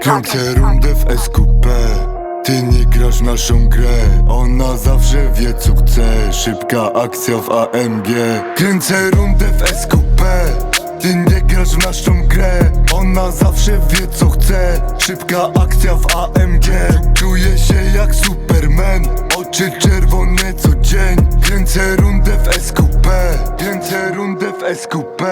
Kręcę rundę w SQP Ty nie grasz w naszą grę. Ona zawsze wie co chce. Szybka akcja w AMG Kręcę rundę w SQP Ty nie grasz w naszą grę. Ona zawsze wie co chce. Szybka akcja w AMG Czuję się jak Superman. Oczy czerwone co dzień. Kręcę rundę w SQP Kręcę rundę w SQP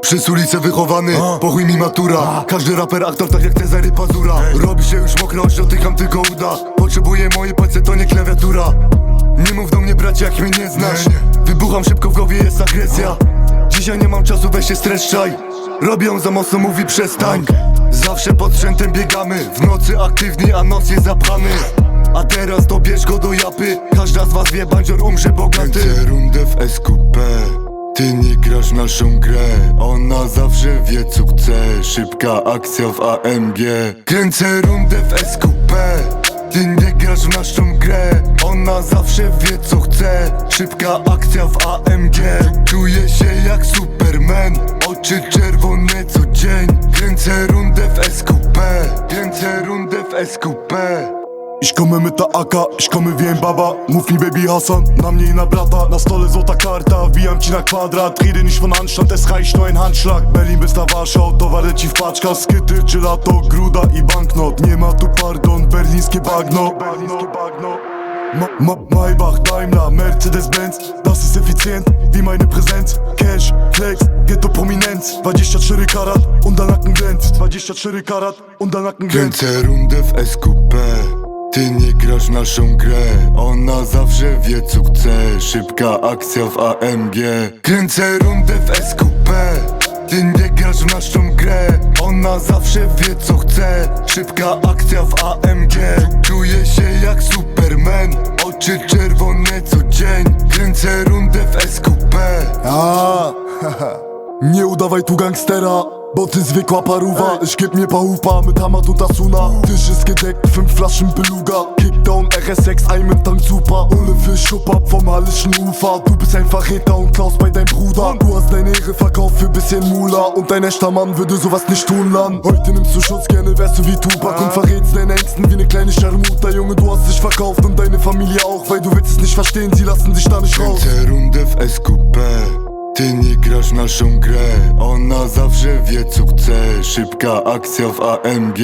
przez ulicę wychowany, pochuj mi matura. Każdy raper aktor tak jak Cezary Pazura. Robi się już mokro, choć dotykam tylko uda. Potrzebuję mojej palce, to nie klawiatura. Nie mów do mnie bracie, jak mnie nie znasz. Wybucham szybko w głowie, jest agresja. Dzisiaj nie mam czasu, weź się streszczaj. Robią za mocno, mówi przestań. Zawsze pod sprzętem biegamy. W nocy aktywni, a noc jest zapchany. A teraz to bierz go do japy. Każda z was wie, bandzior umrze bogaty. Kręcę rundę w SQP ty nie grasz naszą grę. Ona zawsze wie co chce. Szybka akcja w AMG Kręcę rundę w SQP Ty nie grasz w naszą grę. Ona zawsze wie co chce. Szybka akcja w AMG Czuję się jak Superman. Oczy czerwone co dzień. Kręcę rundę w SQP Kręcę rundę w SQP Komme mit der AK, ich komme wie ein Baba. Mów mi Baby Hassan, na mnie i na brata. Na stole złota karta, wbijam ci na kwadrat. Rede nicht von Anstand, es reicht nur ein Handschlag. Berlin bis na Warschau, towar leci w paczkach. Skyty, gelato, gruda i banknot. Nie ma tu pardon, berlińskie bagno. Ma, ma, Maybach, Daimler, Mercedes-Benz. Das ist effizient, wie meine Präsenz. Cash, Flex, Ghetto Prominenz. 24 karat und der Nacken glänzt. 24 karat und der Nacken glänzt. Kręcę rundę w SQP Ty nie grasz naszą grę. Ona zawsze wie co chce. Szybka akcja w AMG Kręcę rundę w SQP Ty nie grasz w naszą grę. Ona zawsze wie co chce. Szybka akcja w AMG Czuję się jak Superman. Oczy czerwone co dzień. Kręcę rundę w SQP A, nie udawaj tu gangstera Bo ty zwykła paruwa Ich geb mir paar Hupa mit Hammer und Asuna Tisch ist gedeckt, fünf Flaschen Beluga. Kickdown, RS6, ein mit Tank super. Fisch, ab vom hallischen Ufer Du bist ein Verräter und klaust bei deinem Bruder. Du hast deine Ehre verkauft für bisschen Mula. Und dein echter Mann würde sowas nicht tun, Lan. Heute nimmst du Schutz, gerne wärst du wie Tupac. Und verrätst deine Ängsten wie eine kleine Scharmutter Junge, du hast dich verkauft und deine Familie auch. Weil du willst es nicht verstehen, sie lassen dich da nicht raus. W SQP Ty nie grasz naszą grę. Ona zawsze wie co chce. Szybka akcja w AMG